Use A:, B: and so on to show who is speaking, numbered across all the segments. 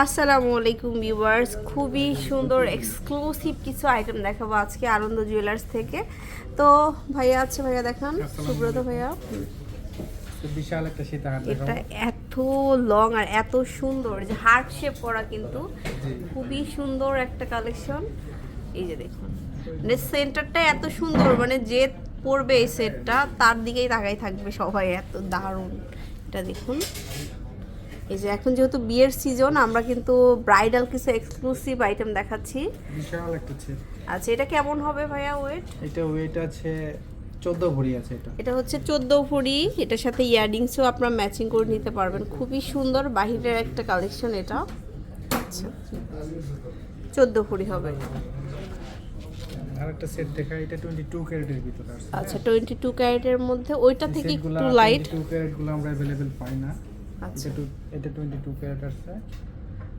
A: আসসালামু আলাইকুম ভিউয়ার্স খুবই সুন্দর এক্সক্লুসিভ কিছু আইটেম দেখাবো আজকে আনন্দ জুয়েলার্স থেকে। তো ভাইয়া আছে ভাইয়া দেখান। সুব্রত ভাইয়া।
B: বিশাল একটা সীতাহার
A: এটা এত লং আর এত সুন্দর যে হার্ট শেপ করা কিন্তু খুবই সুন্দর একটা কালেকশন এই যে দেখুন মানে সেন্টারটা এত সুন্দর মানে যে পরবে এই সেটটা তার দিকেই তাকাই থাকবে সবাই এত দারুণ। এটা দেখুন। এই যে এখন যেহেতু বিয়ের সিজন আমরা কিন্তু ব্রাইডাল কিছু এক্সক্লুসিভ আইটেম দেখাচ্ছি।
B: বিশাল একটা ছেদ
A: আচ্ছা এটা কেমন হবে ভাইয়া ওয়েট
B: এটা ওয়েট আছে চোদ্দ ভরি আছে এটা।
A: এটা হচ্ছে চোদ্দ ভরি এটার সাথে ইয়াররিংসও আপনারা ম্যাচিং করে নিতে পারবেন। খুবই সুন্দর বাহিরের একটা কালেকশন এটা। আচ্ছা চোদ্দ ভরি হবে।
B: আর একটা সেট দেখা এটা টোয়েন্টি টু ক্যারেটের ভিতরে আছে।
A: আচ্ছা টোয়েন্টি টু ক্যারেটের মধ্যে ওইটা থেকে একটু লাইট
B: টু ক্যারেটগুলো আমরা অ্যাভেলেবেল পাই না।
A: আচ্ছা।
B: এটা ক্যারেট আছে।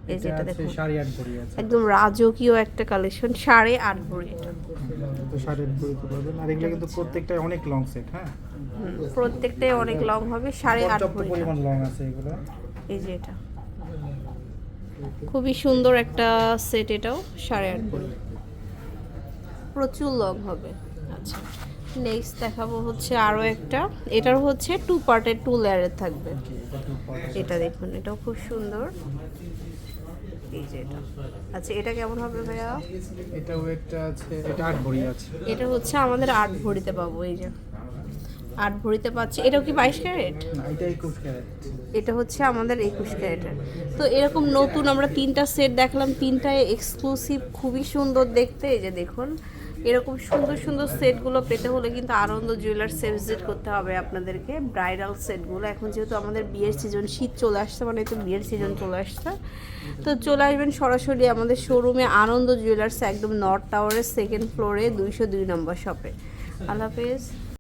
A: এই যে
B: এটা
A: এটা দেখুন।
B: সাড়ে আট ভরি আছে।
A: একদম রাজকীয় একটা কালেকশন সাড়ে আট ভরি এটা।
B: তো সাড়ে আট ভরিতে পারবেন আর এগুলো কিন্তু অনেক লং সেট হ্যাঁ?
A: প্রত্যেকটাই অনেক লং হবে সাড়ে আট
B: পর্যাপ্ত
A: ভরি।
B: পরিমাণ লং আছে এগুলো।
A: এই যে এটা। খুবই সুন্দর একটা সেট এটাও সাড়ে আট ভরি। প্রচুর লং হবে। আচ্ছা। নেক্সট দেখাবো হচ্ছে আরও একটা। এটার হচ্ছে টু পার্টের টু লেয়ারের থাকবে।
B: এটা
A: দেখুন এটাও খুব সুন্দর। এই যে এটা। আচ্ছা এটা কেমন হবে ভাইয়া?
B: এটা ওয়েটটা আছে এটা আট ভরি আছে।
A: এটা হচ্ছে আমাদের আট ভরিতে পাবো এই যে। আট ভরিতে পাচ্ছি। এটাও কি বাইশ
B: ক্যারেট?
A: এটা হচ্ছে আমাদের একুশ ক্যারেটের। তো এরকম নতুন আমরা তিনটা সেট দেখলাম। তিনটায় এক্সক্লুসিভ খুবই সুন্দর দেখতে। এই যে দেখুন এরকম সুন্দর সুন্দর সেটগুলো পেতে হলে কিন্তু আনন্দ জুয়েলার্স ভিজিট করতে হবে আপনাদেরকে, ব্রাইডাল সেটগুলো। এখন যেহেতু আমাদের বিয়ের সিজন শীত চলে আসছে মানে তো বিয়ের সিজন চলে আসছে। তো চলে আসবেন সরাসরি আমাদের শোরুমে আনন্দ জুয়েলার্স, একদম নর্থ টাওয়ারের সেকেন্ড ফ্লোরে দুইশো দুই নম্বর শপে আল্লাহ হাফেজ।